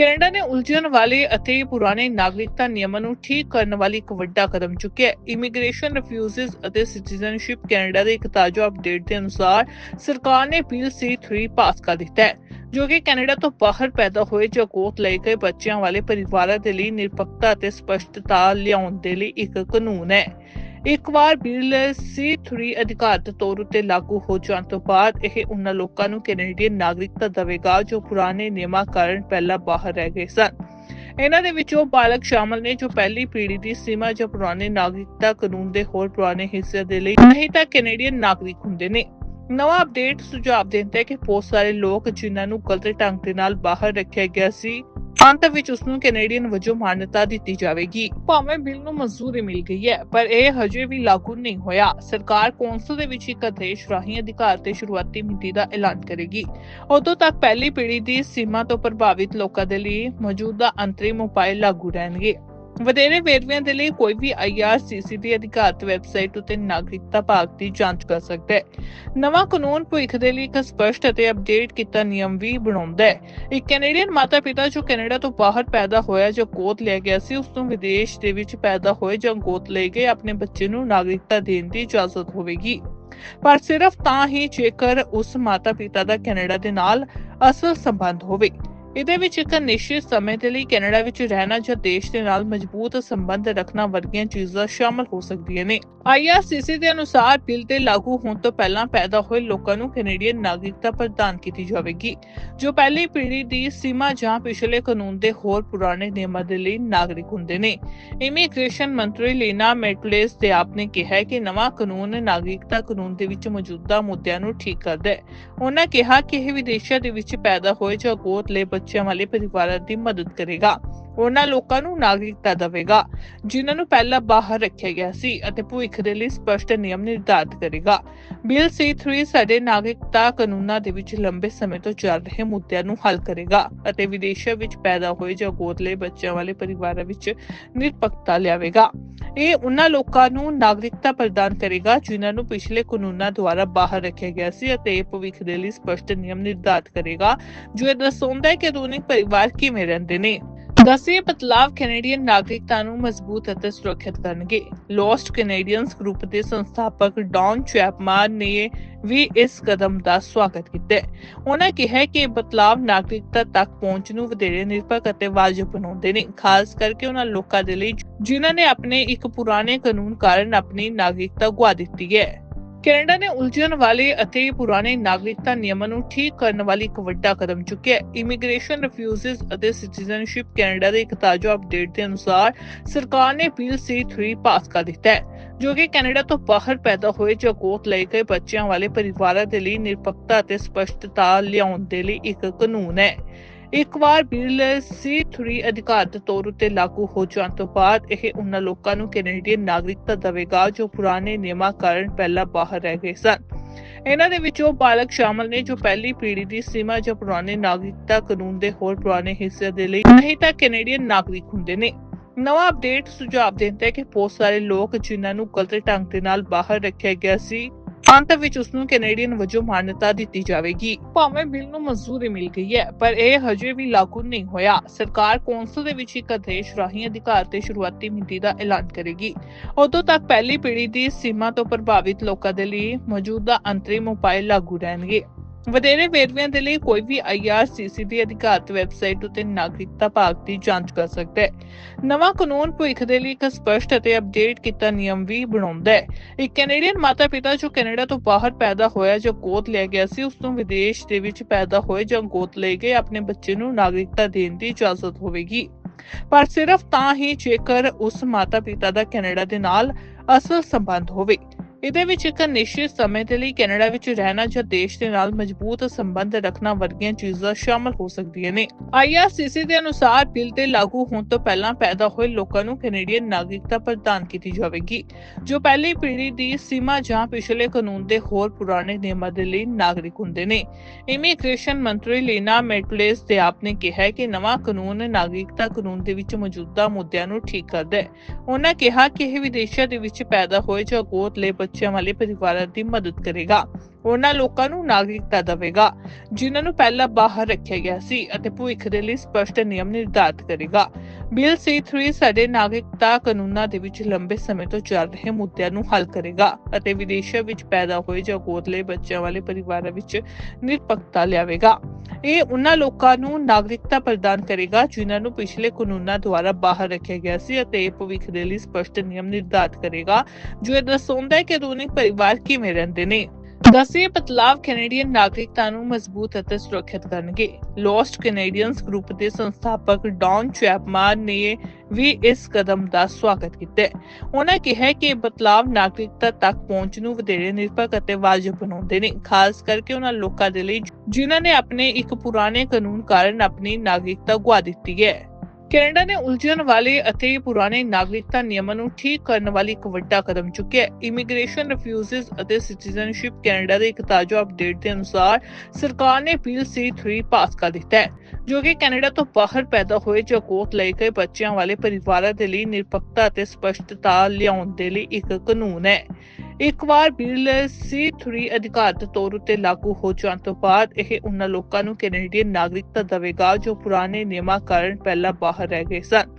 Canada ਨੇ ਉਲਝਣ ਵਾਲੇ ਅਤੇ ਪੁਰਾਣੇ ਨਾਗਰਿਕਤਾ ਨਿਯਮਾਂ ਨੂੰ ਠੀਕ ਕਰਨ ਵਾਲੀ ਇੱਕ ਵੱਡਾ ਕਦਮ ਚੁੱਕਿਆ ਹੈ। ਇਮੀਗ੍ਰੇਸ਼ਨ ਰਿਫਿਊਜ਼ਸ ਅਤੇ ਸਿਟੀਜ਼ਨਸ਼ਿਪ ਕੈਨੇਡਾ ਦੇ ਇੱਕ ਤਾਜ਼ਾ ਅਪਡੇਟ ਦੇ ਅਨੁਸਾਰ ਸਰਕਾਰ ਨੇ ਬਿੱਲ C3 ਪਾਸ ਕਰ ਦਿੱਤਾ ਹੈ, ਜੋ ਕਿ ਕੈਨੇਡਾ ਤੋਂ ਬਾਹਰ ਪੈਦਾ ਹੋਏ ਜਾਂ ਗੋਤ ਲਏ ਗਏ ਬੱਚਿਆਂ ਵਾਲੇ ਪਰਿਵਾਰਾਂ ਦੇ ਲਈ ਨਿਰਪੱਖਤਾ ਅਤੇ ਸਪਸ਼ਟਤਾ ਲਿਆਉਣ ਦੇ ਲਈ ਇੱਕ ਕਾਨੂੰਨ ਹੈ। ਇੱਕ ਵਾਰ ਬਿੱਲ C3 ਅਧਿਕਾਰਤ ਤੌਰ ਉਤੇ ਲਾਗੂ ਹੋ ਜਾਣ ਤੋਂ ਬਾਅਦ ਇਹ ਉਹਨਾਂ ਲੋਕਾਂ ਨੂੰ ਕੈਨੇਡੀਅਨ ਨਾਗਰਿਕਤਾ ਦੇਵੇਗਾ ਜੋ ਪੁਰਾਣੇ ਨਿਯਮਾਂ ਕਾਰਨ ਪਹਿਲਾਂ ਬਾਹਰ ਰਹਿ ਗਏ ਸਨ। ਇਹਨਾਂ ਦੇ ਵਿੱਚੋਂ ਬਾਲਗ ਸ਼ਾਮਲ ਨੇ ਜੋ ਪਹਿਲੀ ਪੀੜ੍ਹੀ ਦੀ ਸੀਮਾ ਜਾਂ ਪੁਰਾਣੇ ਨਾਗਰਿਕਤਾ ਕਾਨੂੰਨ ਦੇ ਹੋਰ ਪੁਰਾਣੇ ਹਿੱਸੇ ਦੇ ਲਈ ਨਹੀਂ ਤਾਂ ਕੈਨੇਡੀਅਨ ਨਾਗਰਿਕ ਹੁੰਦੇ ਨੇ। ਨਵਾਂ ਅਪਡੇਟ ਸੁਝਾਅ ਦਿੰਦਾ ਹੈ ਕਿ ਬਹੁਤ ਸਾਰੇ ਲੋਕ ਜਿਨ੍ਹਾਂ ਨੂੰ ਗਲਤ ਢੰਗ ਦੇ ਨਾਲ ਬਾਹਰ ਰੱਖਿਆ ਗਿਆ ਸੀ ਅੰਤ ਵਿੱਚ ਉਸ ਨੂੰ ਕੈਨੇਡੀਅਨ ਵਜੋਂ ਮਾਨਤਾ ਦਿੱਤੀ ਜਾਵੇਗੀ। ਭਾਵੇਂ ਬਿੱਲ ਨੂੰ ਮਨਜ਼ੂਰੀ ਮਿਲ ਗਈ ਹੈ, ਪਰ ਇਹ ਹਜੇ ਵੀ ਲਾਗੂ ਨਹੀਂ ਹੋਇਆ। ਸਰਕਾਰ ਕੌਂਸਲ ਦੇ ਵਿੱਚ ਇੱਕ ਆਦੇਸ਼ ਰਾਹੀਂ ਅਧਿਕਾਰ ਤੇ ਸ਼ੁਰੂਆਤੀ ਮਿਤੀ ਦਾ ਐਲਾਨ ਕਰੇਗੀ। ਉਦੋਂ ਤੱਕ ਪਹਿਲੀ ਪੀੜ੍ਹੀ ਦੀ ਸੀਮਾ ਤੋਂ ਪ੍ਰਭਾਵਿਤ ਲੋਕਾਂ ਦੇ ਲਈ ਮੌਜੂਦਾ ਅੰਤਰਿਮ ਉਪਾਅ ਲਾਗੂ ਰਹਿਣਗੇ। ਵਧੇਰੇ ਵੇਰਵਿਆਂ ਦੇ ਲਈ ਕੋਈ ਵੀ IRCC ਦੀ ਅਧਿਕਾਰਤ ਵੈਬਸਾਈਟ ਉਤੇ ਨਾਗਰਿਕਤਾ ਭਾਗ ਦੀ ਜਾਂਚ ਕਰ ਸਕਦਾ ਹੈ। ਨਵਾਂ ਕਾਨੂੰਨ ਭਵਿੱਖ ਦੇ ਲਈ ਇੱਕ ਸਪਸ਼ਟ ਅਤੇ ਅਪਡੇਟ ਕੀਤਾ ਨਿਯਮ ਵੀ ਬਣਾਉਂਦਾ ਹੈ। ਇੱਕ ਕੈਨੇਡੀਅਨ ਮਾਤਾ-ਪਿਤਾ ਜੋ ਕੈਨੇਡਾ ਤੋਂ ਬਾਹਰ ਪੈਦਾ ਹੋਇਆ ਜਾਂ ਗੋਦ ਲਿਆ ਗਿਆ ਸੀ, ਉਸ ਨੂੰ ਵਿਦੇਸ਼ ਦੇ ਵਿੱਚ ਪੈਦਾ ਹੋਏ ਜਾਂ ਗੋਦ ਲਏ ਗਏ ਆਪਣੇ ਬੱਚੇ ਨੂੰ ਨਾਗਰਿਕਤਾ ਦੇਣ ਦੀ ਇਜਾਜ਼ਤ ਹੋਵੇਗੀ। ਪਰ ਸਿਰਫ ਤਾਂ ਹੀ ਜੇਕਰ ਉਸ ਮਾਤਾ-ਪਿਤਾ ਦਾ ਕੈਨੇਡਾ ਦੇ ਨਾਲ ਅਸਲ ਸੰਬੰਧ ਹੋਵੇ। ਇਹਦੇ ਵਿੱਚ ਇੱਕ ਨਿਸ਼ਚਿਤ ਸਮੇਂ ਦੇ ਲਈ ਕੈਨੇਡਾ ਵਿੱਚ ਰਹਿਣਾ ਜਾਂ ਦੇਸ਼ ਦੇ ਨਾਲ ਮਜ਼ਬੂਤ ਸੰਬੰਧ ਰੱਖਣਾ ਵਰਗੀਆਂ ਚੀਜ਼ਾਂ ਸ਼ਾਮਲ ਹੋ ਸਕਦੀਆਂ ਨੇ। IRCC ਦੇ ਅਨੁਸਾਰ ਬਿੱਲ ਦੇ ਲਾਗੂ ਹੋਣ ਤੋਂ ਪਹਿਲਾਂ ਪੈਦਾ ਹੋਏ ਲੋਕਾਂ ਨੂੰ ਕੈਨੇਡੀਅਨ ਨਾਗਰਿਕਤਾ ਪ੍ਰਦਾਨ ਕੀਤੀ ਜਾਵੇਗੀ, ਜੋ ਪਹਿਲੀ ਪੀੜ੍ਹੀ ਦੀ ਸੀਮਾ ਜਾਂ ਪਿਛਲੇ ਕਾਨੂੰਨ ਦੇ ਹੋਰ ਪੁਰਾਣੇ ਨਿਯਮਾਂ ਦੇ ਲਈ ਨਾਗਰਿਕ ਹੁੰਦੇ ਨੇ। ਇਮੀਗ੍ਰੇਸ਼ਨ ਮੰਤਰੀ ਲੀਨਾ ਮੈਟਲੇਸ ਦੇ ਆਪ ਨੇ ਕਿਹਾ ਕਿ ਨਵਾਂ ਕਾਨੂੰਨ ਨਾਗਰਿਕਤਾ ਕਾਨੂੰਨ ਦੇ ਵਿੱਚ ਮੌਜੂਦਾ ਮੁੱਦਿਆਂ ਨੂੰ ਠੀਕ ਕਰਦਾ ਹੈ। ਉਹਨਾਂ ਕਿਹਾ ਕਿ ਇਹ ਵਿਦੇਸ਼ਾਂ ਦੇ ਵਿੱਚ ਪੈਦਾ ਹੋਏ ਜਾਂ ਗੋਦ ਲਏ ਬੱਚਿਆਂ ਵਾਲੇ ਪਰਿਵਾਰਾਂ ਦੀ ਮਦਦ ਕਰੇਗਾ। ਉਹਨਾਂ ਲੋਕਾਂ ਨੂੰ ਨਾਗਰਿਕਤਾ ਦੇਵੇਗਾ, ਜਿਨ੍ਹਾਂ ਨੂੰ ਪਹਿਲਾਂ ਬਾਹਰ ਰੱਖਿਆ ਗਿਆ ਸੀ ਅਤੇ ਭਵਿੱਖ ਦੇ ਲਈ ਸਪਸ਼ਟ ਨਿਯਮ ਨਿਰਧਾਰਤ ਕਰੇਗਾ। ਬਿੱਲ C3 ਸਾਡੇ ਨਾਗਰਿਕਤਾ ਕਾਨੂੰਨਾਂ ਦੇ ਵਿੱਚ ਲੰਬੇ ਸਮੇਂ ਤੋਂ ਚੱਲ ਰਹੇ ਮੁੱਦਿਆਂ ਨੂੰ ਹੱਲ ਕਰੇਗਾ ਅਤੇ ਵਿਦੇਸ਼ਾਂ ਵਿੱਚ ਪੈਦਾ ਹੋਏ ਜਾਂ ਗੋਦ ਬੱਚਿਆਂ ਵਾਲੇ ਪਰਿਵਾਰਾਂ ਵਿੱਚ ਨਿਰਪੱਖਤਾ ਲਿਆਵੇਗਾ। ਇਹ ਉਹਨਾਂ ਲੋਕਾਂ ਨੂੰ ਨਾਗਰਿਕਤਾ ਪ੍ਰਦਾਨ ਕਰੇਗਾ ਜਿਨ੍ਹਾਂ ਨੂੰ ਪਿਛਲੇ ਕਾਨੂੰਨਾਂ ਦੁਆਰਾ ਬਾਹਰ ਰੱਖਿਆ ਗਿਆ ਸੀ ਅਤੇ ਇਹ ਭਵਿੱਖ ਦੇ ਲਈ ਸਪਸ਼ਟ ਨਿਯਮ ਨਿਰਧਾਰਤ ਕਰੇਗਾ। ਜੋ ਇਹ ਦਰਸਾਉਂਦਾ ਹੈ ਕਿ ਆਧੁਨਿਕ ਪਰਿਵਾਰ ਕਿਵੇਂ ਰਹਿੰਦੇ ਨੇ। ਦਸੇ ਬਦਲਾਵ ਕੈਨੇਡੀਅਨ ਨਾਗਰਿਕਤਾ ਨੂੰ ਮਜ਼ਬੂਤ ਅਤੇ ਸੁਰੱਖਿਅਤ ਕਰਨਗੇ। ਲੋਸਟ ਕੈਨੇਡੀਅਨਸ ਗਰੁੱਪ ਦੇ ਸੰਸਥਾਪਕ ਡੌਨ ਚੈਪਮਨ ਨੇ ਵੀ ਇਸ ਕਦਮ ਦਾ ਸਵਾਗਤ ਕੀਤਾ ਉਹਨਾਂ ਕਿਹਾ ਕਿ ਬਦਲਾਵ ਨਾਗਰਿਕਤਾ ਤੱਕ ਪਹੁੰਚ ਨੂੰ ਵਧੇਰੇ ਨਿਰਪੱਖ ਅਤੇ ਵਾਜਬ ਬਣਾਉਂਦੇ ਨੇ, ਖਾਸ ਕਰਕੇ ਉਹਨਾਂ ਲੋਕਾਂ ਦੇ ਲਈ ਜਿਨ੍ਹਾਂ ਨੇ ਆਪਣੇ ਇੱਕ ਪੁਰਾਣੇ ਕਾਨੂੰਨ ਕਾਰਨ ਆਪਣੀ ਨਾਗਰਿਕਤਾ ਗੁਆ ਦਿੱਤੀ ਹੈ। ਕੈਨੇਡਾ ਨੇ ਉਲਝਣ ਵਾਲੇ ਅਤੇ ਪੁਰਾਣੇ ਨਾਗਰਿਕਤਾ ਨਿਯਮਾਂ ਨੂੰ ਠੀਕ ਕਰਨ ਵਾਲੀ ਇੱਕ ਵੱਡਾ ਕਦਮ ਚੁੱਕਿਆ ਹੈ। ਇਮੀਗ੍ਰੇਸ਼ਨ ਰਿਫਿਊਜ਼ਸ ਅਤੇ ਸਿਟੀਜ਼ਨਸ਼ਿਪ ਕੈਨੇਡਾ ਦੇ ਇੱਕ ਤਾਜ਼ਾ ਅਪਡੇਟ ਦੇ ਅਨੁਸਾਰ ਸਰਕਾਰ ਨੇ ਬਿੱਲ C3 ਪਾਸ ਕਰ ਦਿੱਤਾ ਹੈ, ਜੋ ਕਿ ਕੈਨੇਡਾ ਤੋਂ ਬਾਹਰ ਪੈਦਾ ਹੋਏ ਜਾਂ ਗੋਤ ਲਏ ਗਏ ਬੱਚਿਆਂ ਵਾਲੇ ਪਰਿਵਾਰਾਂ ਦੇ ਲਈ ਨਿਰਪੱਖਤਾ ਅਤੇ ਸਪਸ਼ਟਤਾ ਲਿਆਉਣ ਦੇ ਲਈ ਇੱਕ ਕਾਨੂੰਨ ਹੈ। ਇੱਕ ਵਾਰ ਬਿੱਲ C3 ਅਧਿਕਾਰਤ ਤੌਰ ਉਤੇ ਲਾਗੂ ਹੋ ਜਾਣ ਤੋਂ ਬਾਅਦ ਇਹ ਉਹਨਾਂ ਲੋਕਾਂ ਨੂੰ ਕੈਨੇਡੀਅਨ ਨਾਗਰਿਕਤਾ ਦੇਵੇਗਾ ਜੋ ਪੁਰਾਣੇ ਨਿਯਮਾਂ ਕਾਰਨ ਪਹਿਲਾਂ ਬਾਹਰ ਰਹਿ ਗਏ ਸਨ। ਇਹਨਾਂ ਦੇ ਵਿੱਚੋਂ ਬਾਲਗ ਸ਼ਾਮਲ ਨੇ ਜੋ ਪਹਿਲੀ ਪੀੜ੍ਹੀ ਦੀ ਸੀਮਾ ਜਾਂ ਪੁਰਾਣੇ ਨਾਗਰਿਕਤਾ ਕਾਨੂੰਨ ਦੇ ਹੋਰ ਪੁਰਾਣੇ ਹਿੱਸੇ ਦੇ ਲਈ ਨਹੀਂ ਤਾਂ ਕੈਨੇਡੀਅਨ ਨਾਗਰਿਕ ਹੁੰਦੇ ਨੇ। ਨਵਾਂ ਅਪਡੇਟ ਸੁਝਾਅ ਦਿੰਦਾ ਹੈ ਕਿ ਬਹੁਤ ਸਾਰੇ ਲੋਕ ਜਿਨ੍ਹਾਂ ਨੂੰ ਗਲਤ ਢੰਗ ਦੇ ਨਾਲ ਬਾਹਰ ਰੱਖਿਆ ਗਿਆ ਸੀ ਅੰਤ ਵਿੱਚ ਉਸ ਨੂੰ ਕੈਨੇਡੀਅਨ ਵਜੋਂ ਮਾਨਤਾ ਦਿੱਤੀ ਜਾਵੇਗੀ। ਭਾਵੇਂ ਬਿੱਲ ਨੂੰ ਮਨਜ਼ੂਰੀ ਮਿਲ ਗਈ ਹੈ, ਪਰ ਇਹ ਹਜੇ ਵੀ ਲਾਗੂ ਨਹੀਂ ਹੋਇਆ। ਸਰਕਾਰ ਕੌਂਸਲ ਦੇ ਵਿੱਚ ਇੱਕ ਆਦੇਸ਼ ਰਾਹੀਂ ਅਧਿਕਾਰ ਤੇ ਸ਼ੁਰੂਆਤੀ ਮਿਤੀ ਦਾ ਐਲਾਨ ਕਰੇਗੀ। ਉਦੋਂ ਤੱਕ ਪਹਿਲੀ ਪੀੜ੍ਹੀ ਦੀ ਸੀਮਾ ਤੋਂ ਪ੍ਰਭਾਵਿਤ ਲੋਕਾਂ ਦੇ ਲਈ ਮੌਜੂਦਾ ਅੰਤਰਿਮ ਉਪਾਅ ਲਾਗੂ ਰਹਿਣਗੇ। ਵਧੇਰੇ ਵੇਰਵਿਆਂ ਦੇ ਲਈ ਕੋਈ ਵੀ IRCC ਦੀ ਅਧਿਕਾਰਤ ਵੈਬਸਾਈਟ ਉਤੇ ਨਾਗਰਿਕਤਾ ਭਾਗ ਦੀ ਜਾਂਚ ਕਰ ਸਕਦਾ ਹੈ। ਨਵਾਂ ਕਾਨੂੰਨ ਭਵਿੱਖ ਦੇ ਲਈ ਇੱਕ ਸਪਸ਼ਟ ਅਤੇ ਅਪਡੇਟ ਕੀਤਾ ਨਿਯਮ ਵੀ ਬਣਾਉਂਦਾ ਹੈ। ਇੱਕ ਕੈਨੇਡੀਅਨ ਮਾਤਾ-ਪਿਤਾ ਜੋ ਕੈਨੇਡਾ ਤੋਂ ਬਾਹਰ ਪੈਦਾ ਹੋਇਆ ਜਾਂ ਗੋਦ ਲਿਆ ਗਿਆ ਸੀ, ਉਸ ਨੂੰ ਵਿਦੇਸ਼ ਦੇ ਵਿੱਚ ਪੈਦਾ ਹੋਏ ਜਾਂ ਗੋਦ ਲਏ ਗਏ ਆਪਣੇ ਬੱਚੇ ਨੂੰ ਨਾਗਰਿਕਤਾ ਦੇਣ ਦੀ ਇਜਾਜ਼ਤ ਹੋਵੇਗੀ। ਪਰ ਸਿਰਫ ਤਾਂ ਹੀ ਜੇਕਰ ਉਸ ਮਾਤਾ-ਪਿਤਾ ਦਾ ਕੈਨੇਡਾ ਦੇ ਨਾਲ ਅਸਲ ਸੰਬੰਧ ਹੋਵੇ। ਇਹਦੇ ਵਿੱਚ ਇੱਕ ਨਿਸ਼ਚਿਤ ਸਮੇਂ ਦੇ ਲਈ ਕੈਨੇਡਾ ਵਿੱਚ ਰਹਿਣਾ ਜਾਂ ਦੇਸ਼ ਦੇ ਨਾਲ ਮਜ਼ਬੂਤ ਸੰਬੰਧ ਰੱਖਣਾ ਵਰਗੀਆਂ ਚੀਜ਼ਾਂ ਸ਼ਾਮਲ ਹੋ ਸਕਦੀਆਂ ਨੇ। IRCC ਦੇ ਅਨੁਸਾਰ ਬਿੱਲ ਦੇ ਲਾਗੂ ਹੋਣ ਤੋਂ ਪਹਿਲਾਂ ਪੈਦਾ ਹੋਏ ਲੋਕਾਂ ਨੂੰ ਕੈਨੇਡੀਅਨ ਨਾਗਰਿਕਤਾ ਪ੍ਰਦਾਨ ਕੀਤੀ ਜਾਵੇਗੀ, ਜੋ ਪਹਿਲੀ ਪੀੜ੍ਹੀ ਦੀ ਸੀਮਾ ਜਾਂ ਪਿਛਲੇ ਕਾਨੂੰਨ ਦੇ ਹੋਰ ਪੁਰਾਣੇ ਨਿਯਮਾਂ ਦੇ ਲਈ ਨਾਗਰਿਕ ਹੁੰਦੇ ਨੇ। ਇਮੀਗ੍ਰੇਸ਼ਨ ਮੰਤਰੀ ਲੀਨਾ ਮੈਟਲੇਸ ਦੇ ਆਪ ਨੇ ਕਿਹਾ ਕਿ ਨਵਾਂ ਕਾਨੂੰਨ ਨਾਗਰਿਕਤਾ ਕਾਨੂੰਨ ਦੇ ਵਿੱਚ ਮੌਜੂਦਾ ਮੁੱਦਿਆਂ ਨੂੰ ਠੀਕ ਕਰਦਾ ਹੈ। ਉਹਨਾਂ ਕਿਹਾ ਕਿ ਇਹ ਵਿਦੇਸ਼ਾਂ ਦੇ ਵਿੱਚ ਪੈਦਾ ਹੋਏ ਜਾਂ ਗੋਦ ਲਏ ਬੱਚਿਆਂ ਵਾਲੇ ਪਰਿਵਾਰਾਂ ਦੀ ਮਦਦ ਕਰੇਗਾ ਉਹਨਾਂ ਲੋਕਾਂ ਨੂੰ ਨਾਗਰਿਕਤਾ ਦੇਵੇਗਾ, ਜਿਨ੍ਹਾਂ ਨੂੰ ਪਹਿਲਾਂ ਬਾਹਰ ਰੱਖਿਆ ਗਿਆ ਸੀ ਅਤੇ ਭਵਿੱਖ ਦੇ ਲਈ ਸਪਸ਼ਟ ਨਿਯਮ ਨਿਰਧਾਰਤ ਕਰੇਗਾ। ਬਿੱਲ C3 ਸਾਡੇ ਨਾਗਰਿਕਤਾ ਕਾਨੂੰਨਾਂ ਦੇ ਵਿੱਚ ਲੰਬੇ ਸਮੇਂ ਤੋਂ ਚੱਲ ਰਹੇ ਮੁੱਦਿਆਂ ਨੂੰ ਹੱਲ ਕਰੇਗਾ ਅਤੇ ਵਿਦੇਸ਼ਾਂ ਵਿੱਚ ਪੈਦਾ ਹੋਏ ਜਾਂ ਗੋਦਲੇ ਬੱਚਿਆਂ ਵਾਲੇ ਪਰਿਵਾਰਾਂ ਵਿੱਚ ਨਿਰਪੱਖਤਾ ਲਿਆਵੇਗਾ। ਇਹ ਉਹਨਾਂ ਲੋਕਾਂ ਨੂੰ ਨਾਗਰਿਕਤਾ ਪ੍ਰਦਾਨ ਕਰੇਗਾ ਜਿਨ੍ਹਾਂ ਨੂੰ ਪਿਛਲੇ ਕਾਨੂੰਨਾਂ ਦੁਆਰਾ ਬਾਹਰ ਰੱਖਿਆ ਗਿਆ ਸੀ ਅਤੇ ਇਹ ਭਵਿੱਖ ਦੇ ਲਈ ਸਪਸ਼ਟ ਨਿਯਮ ਨਿਰਧਾਰਤ ਕਰੇਗਾ। ਜੋ ਇਹ ਦਰਸਾਉਂਦਾ ਹੈ ਕਿ ਆਧੁਨਿਕ ਪਰਿਵਾਰ ਕਿਵੇਂ ਰਹਿੰਦੇ ਨੇ। ਦਸਵੇਂ ਬਦਲਾਵ ਕੈਨੇਡੀਅਨ ਨਾਗਰਿਕਤਾ ਨੂੰ ਮਜ਼ਬੂਤ ਅਤੇ ਸੁਰੱਖਿਅਤ ਕਰਨਗੇ। ਲੋਸਟ ਕੈਨੇਡੀਅਨਸ ਗਰੁੱਪ ਦੇ ਸੰਸਥਾਪਕ ਡੌਨ ਚੈਪਮਨ ਨੇ ਵੀ ਇਸ ਕਦਮ ਦਾ ਸਵਾਗਤ ਕੀਤਾ ਉਹਨਾਂ ਕਿਹਾ ਕਿ ਇਹ ਬਦਲਾਵ ਨਾਗਰਿਕਤਾ ਤੱਕ ਪਹੁੰਚ ਨੂੰ ਵਧੇਰੇ ਨਿਰਪੱਖ ਅਤੇ ਵਾਜਬ ਬਣਾਉਂਦੇ ਨੇ, ਖਾਸ ਕਰਕੇ ਉਹਨਾਂ ਲੋਕਾਂ ਦੇ ਲਈ ਜਿਨ੍ਹਾਂ ਨੇ ਆਪਣੇ ਇੱਕ ਪੁਰਾਣੇ ਕਾਨੂੰਨ ਕਾਰਨ ਆਪਣੀ ਨਾਗਰਿਕਤਾ ਗੁਆ ਦਿੱਤੀ ਹੈ। ਕੈਨੇਡਾ ਨੇ ਉਲਝਣ ਵਾਲੇ ਅਤੇ ਪੁਰਾਣੇ ਨਾਗਰਿਕਤਾ ਨਿਯਮਾਂ ਨੂੰ ਠੀਕ ਕਰਨ ਵਾਲੀ ਇੱਕ ਵੱਡਾ ਕਦਮ ਚੁੱਕਿਆ ਹੈ। ਇਮੀਗ੍ਰੇਸ਼ਨ ਰਿਫਿਊਜ਼ਸ ਅਤੇ ਸਿਟੀਜ਼ਨਸ਼ਿਪ ਕੈਨੇਡਾ ਦੇ ਇੱਕ ਤਾਜ਼ਾ ਅਪਡੇਟ ਦੇ ਅਨੁਸਾਰ ਸਰਕਾਰ ਨੇ ਬਿੱਲ C3 ਪਾਸ ਕਰ ਦਿੱਤਾ ਹੈ। ਜੋ ਕਿ ਕੈਨੇਡਾ ਤੋਂ ਬਾਹਰ ਪੈਦਾ ਹੋਏ ਜਾਂ ਗੋਦ ਲਏ ਗਏ ਬੱਚਿਆਂ ਵਾਲੇ ਪਰਿਵਾਰਾਂ ਦੇ ਲਈ ਨਿਰਪੱਖਤਾ ਅਤੇ ਸਪਸ਼ਟਤਾ ਲਿਆਉਣ ਦੇ ਲਈ ਇੱਕ ਕਾਨੂੰਨ ਹੈ। ਇੱਕ ਵਾਰ ਬਿੱਲ C3 ਅਧਿਕਾਰਤ ਤੌਰ ਉਤੇ ਲਾਗੂ ਹੋ ਜਾਣ ਤੋਂ ਬਾਅਦ ਇਹ ਉਹਨਾਂ ਲੋਕਾਂ ਨੂੰ ਕੈਨੇਡੀਅਨ ਨਾਗਰਿਕਤਾ ਦੇਵੇਗਾ ਜੋ ਪੁਰਾਣੇ ਨਿਯਮਾਂ ਕਾਰਨ ਪਹਿਲਾਂ ਬਾਹਰ ਰਹਿ ਗਏ ਸਨ।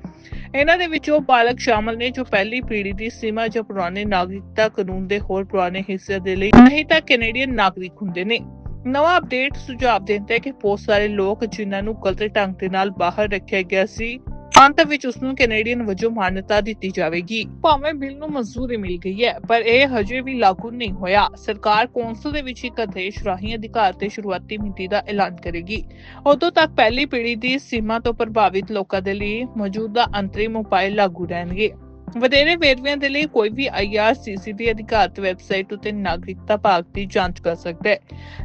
ਇਹਨਾਂ ਦੇ ਵਿੱਚ ਉਹ ਬਾਲਕ ਸ਼ਾਮਲ ਨੇ ਜੋ ਪਹਿਲੀ ਪੀੜ੍ਹੀ ਦੀ ਸੀਮਾ ਜਾਂ ਪੁਰਾਣੇ ਨਾਗਰਿਕਤਾ ਕਾਨੂੰਨ ਦੇ ਹੋਰ ਪੁਰਾਣੇ ਹਿੱਸੇ ਦੇ ਲਈ ਨਹੀਂ ਤਾਂ ਕੈਨੇਡੀਅਨ ਨਾਗਰਿਕ ਹੁੰਦੇ ਨੇ। ਨਵਾਂ ਅਪਡੇਟ ਸੁਝਾਅ ਦਿੰਦਾ ਹੈ ਕਿ ਬਹੁਤ ਸਾਰੇ ਲੋਕ ਜਿਨ੍ਹਾਂ ਨੂੰ ਗਲਤ ਢੰਗ ਦੇ ਨਾਲ ਬਾਹਰ ਰੱਖਿਆ ਗਿਆ ਸੀ, ਅੰਤ ਵਿੱਚ ਉਸ ਨੂੰ ਕੈਨੇਡੀਅਨ ਵਜੋਂ ਮਾਨਤਾ ਦਿੱਤੀ ਜਾਵੇਗੀ। ਭਾਵੇਂ ਬਿੱਲ ਨੂੰ ਮਨਜ਼ੂਰੀ ਮਿਲ ਗਈ ਹੈ, ਪਰ ਇਹ ਹਜੇ ਵੀ ਲਾਗੂ ਨਹੀਂ ਹੋਇਆ। ਸਰਕਾਰ ਕੌਂਸਲ ਦੇ ਵਿੱਚ ਇੱਕ ਆਦੇਸ਼ ਰਾਹੀਂ ਅਧਿਕਾਰ ਤੇ ਸ਼ੁਰੂਆਤੀ ਮਿਤੀ ਦਾ ਐਲਾਨ ਕਰੇਗੀ। ਉਦੋਂ ਤੱਕ ਪਹਿਲੀ ਪੀੜ੍ਹੀ ਦੀ ਸੀਮਾ ਤੋਂ ਪ੍ਰਭਾਵਿਤ ਲੋਕਾਂ ਦੇ ਲਈ ਮੌਜੂਦਾ ਅੰਤਰਿਮ ਉਪਾਅ ਲਾਗੂ ਰਹਿਣਗੇ। ਵਧੇਰੇ ਵੇਰਵਿਆਂ ਦੇ ਲਈ ਕੋਈ ਵੀ IRCC ਦੀ ਅਧਿਕਾਰਤ ਵੈਬਸਾਈਟ ਉਤੇ ਨਾਗਰਿਕਤਾ ਭਾਗ ਦੀ ਜਾਂਚ ਕਰ ਸਕਦਾ ਹੈ।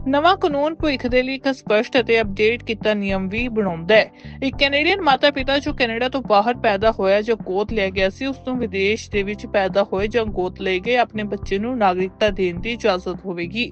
ਨਵਾਂ ਕਾਨੂੰਨ ਭਵਿੱਖ ਦੇ ਲਈ ਇੱਕ ਸਪਸ਼ਟ ਅਤੇ ਅਪਡੇਟ ਕੀਤਾ ਨਿਯਮ ਵੀ ਬਣਾਉਂਦਾ ਹੈ। ਇੱਕ ਕੈਨੇਡੀਅਨ ਮਾਤਾ-ਪਿਤਾ ਜੋ ਕੈਨੇਡਾ ਤੋਂ ਬਾਹਰ ਪੈਦਾ ਹੋਇਆ ਜਾਂ ਗੋਦ ਲਿਆ ਗਿਆ ਸੀ, ਉਸ ਨੂੰ ਵਿਦੇਸ਼ ਦੇ ਵਿੱਚ ਪੈਦਾ ਹੋਏ ਜਾਂ ਗੋਦ ਲਏ ਗਏ ਆਪਣੇ ਬੱਚੇ ਨੂੰ ਨਾਗਰਿਕਤਾ ਦੇਣ ਦੀ ਇਜਾਜ਼ਤ ਹੋਵੇਗੀ।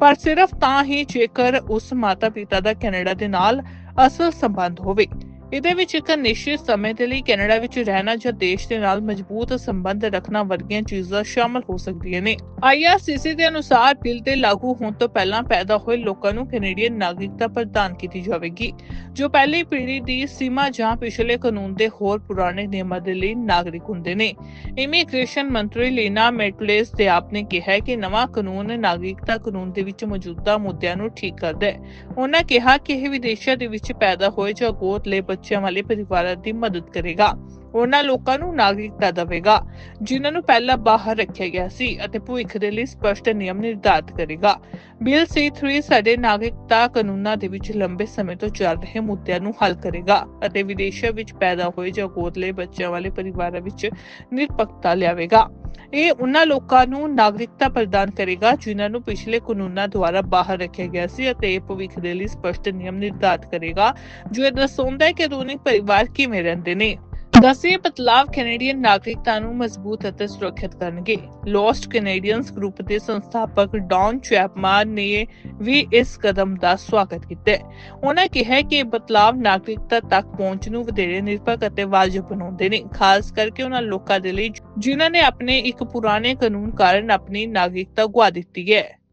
ਪਰ ਸਿਰਫ ਤਾਂ ਹੀ ਜੇਕਰ ਉਸ ਮਾਤਾ-ਪਿਤਾ ਦਾ ਕੈਨੇਡਾ ਦੇ ਨਾਲ ਅਸਲ ਸੰਬੰਧ ਹੋਵੇ। ਇਹਦੇ ਵਿੱਚ ਇੱਕ ਨਿਸ਼ਚਿਤ ਸਮੇਂ ਦੇ ਲਈ ਕੈਨੇਡਾ ਵਿੱਚ ਰਹਿਣਾ ਜਾਂ ਦੇਸ਼ ਦੇ ਨਾਲ ਮਜ਼ਬੂਤ ਸੰਬੰਧ ਰੱਖਣਾ ਵਰਗੀਆਂ ਚੀਜ਼ਾਂ ਸ਼ਾਮਲ ਹੋ ਸਕਦੀਆਂ ਨੇ। IRCC ਦੇ ਅਨੁਸਾਰ ਬਿੱਲ ਦੇ ਲਾਗੂ ਹੋਣ ਤੋਂ ਪਹਿਲਾਂ ਪੈਦਾ ਹੋਏ ਲੋਕਾਂ ਨੂੰ ਕੈਨੇਡੀਅਨ ਨਾਗਰਿਕਤਾ ਪ੍ਰਦਾਨ ਕੀਤੀ ਜਾਵੇਗੀ, ਜੋ ਪਹਿਲੀ ਪੀੜ੍ਹੀ ਦੀ ਸੀਮਾ ਜਾਂ ਪਿਛਲੇ ਕਾਨੂੰਨ ਦੇ ਹੋਰ ਪੁਰਾਣੇ ਨਿਯਮਾਂ ਦੇ ਲਈ ਨਾਗਰਿਕ ਹੁੰਦੇ ਨੇ। ਇਮੀਗ੍ਰੇਸ਼ਨ ਮੰਤਰੀ ਲੀਨਾ ਮੈਟਲੇਸ ਦੇ ਆਪ ਨੇ ਕਿਹਾ ਕਿ ਨਵਾਂ ਕਾਨੂੰਨ ਨਾਗਰਿਕਤਾ ਕਾਨੂੰਨ ਦੇ ਵਿੱਚ ਮੌਜੂਦਾ ਮੁੱਦਿਆਂ ਨੂੰ ਠੀਕ ਕਰਦਾ ਹੈ। ਉਹਨਾਂ ਕਿਹਾ ਕਿ ਇਹ ਵਿਦੇਸ਼ਾਂ ਦੇ ਵਿੱਚ ਪੈਦਾ ਹੋਏ ਜਾਂ ਗੋਦ ਲਏ ਬੱਚਿਆਂ ਵਾਲੇ ਪਰਿਵਾਰਾਂ ਦੀ ਮਦਦ ਕਰੇਗਾ। ਉਹਨਾਂ ਲੋਕਾਂ ਨੂੰ ਨਾਗਰਿਕਤਾ ਦੇਵੇਗਾ, ਜਿਨ੍ਹਾਂ ਨੂੰ ਪਹਿਲਾਂ ਬਾਹਰ ਰੱਖਿਆ ਗਿਆ ਸੀ ਅਤੇ ਭਵਿੱਖ ਦੇ ਲਈ ਸਪਸ਼ਟ ਨਿਯਮ ਨਿਰਧਾਰਤ ਕਰੇਗਾ। ਬਿੱਲ C3 ਸਾਡੇ ਨਾਗਰਿਕਤਾ ਕਾਨੂੰਨਾਂ ਦੇ ਵਿੱਚ ਲੰਬੇ ਸਮੇਂ ਤੋਂ ਚੱਲ ਰਹੇ ਮੁੱਦਿਆਂ ਨੂੰ ਹੱਲ ਕਰੇਗਾ ਅਤੇ ਵਿਦੇਸ਼ਾਂ ਵਿੱਚ ਪੈਦਾ ਹੋਏ ਜਾਂ ਗੋਦ ਬੱਚਿਆਂ ਵਾਲੇ ਪਰਿਵਾਰਾਂ ਵਿੱਚ ਨਿਰਪੱਖਤਾ ਲਿਆਵੇਗਾ। ਇਹ ਉਹਨਾਂ ਲੋਕਾਂ ਨੂੰ ਨਾਗਰਿਕਤਾ ਪ੍ਰਦਾਨ ਕਰੇਗਾ ਜਿਨ੍ਹਾਂ ਨੂੰ ਪਿਛਲੇ ਕਾਨੂੰਨਾਂ ਦੁਆਰਾ ਬਾਹਰ ਰੱਖਿਆ ਗਿਆ ਸੀ ਅਤੇ ਇਹ ਭਵਿੱਖ ਦੇ ਲਈ ਸਪਸ਼ਟ ਨਿਯਮ ਨਿਰਧਾਰਤ ਕਰੇਗਾ। ਜੋ ਇਹ ਦਰਸਾਉਂਦਾ ਹੈ ਕਿ ਆਧੁਨਿਕ ਪਰਿਵਾਰ ਕਿਵੇਂ ਰਹਿੰਦੇ ਨੇ। ਦਸਵੇਂ ਬਦਲਾਵ ਕੈਨੇਡੀਅਨ ਨਾਗਰਿਕਤਾ ਨੂੰ ਮਜ਼ਬੂਤ ਅਤੇ ਸੁਰੱਖਿਅਤ ਕਰਨਗੇ। ਲੋਸਟ ਕੈਨੇਡੀਅਨਸ ਗਰੁੱਪ ਦੇ ਸੰਸਥਾਪਕ ਡੌਨ ਚੈਪਮਨ ਨੇ ਵੀ ਇਸ ਕਦਮ ਦਾ ਸਵਾਗਤ ਕੀਤਾ ਉਹਨਾਂ ਕਿਹਾ ਕਿ ਇਹ ਬਦਲਾਵ ਨਾਗਰਿਕਤਾ ਤੱਕ ਪਹੁੰਚ ਨੂੰ ਵਧੇਰੇ ਨਿਰਪੱਖ ਅਤੇ ਵਾਜਬ ਬਣਾਉਂਦੇ ਨੇ, ਖਾਸ ਕਰਕੇ ਉਹਨਾਂ ਲੋਕਾਂ ਦੇ ਲਈ ਜਿਨ੍ਹਾਂ ਨੇ ਆਪਣੇ ਇੱਕ ਪੁਰਾਣੇ ਕਾਨੂੰਨ ਕਾਰਨ ਆਪਣੀ ਨਾਗਰਿਕਤਾ ਗੁਆ ਦਿੱਤੀ ਹੈ।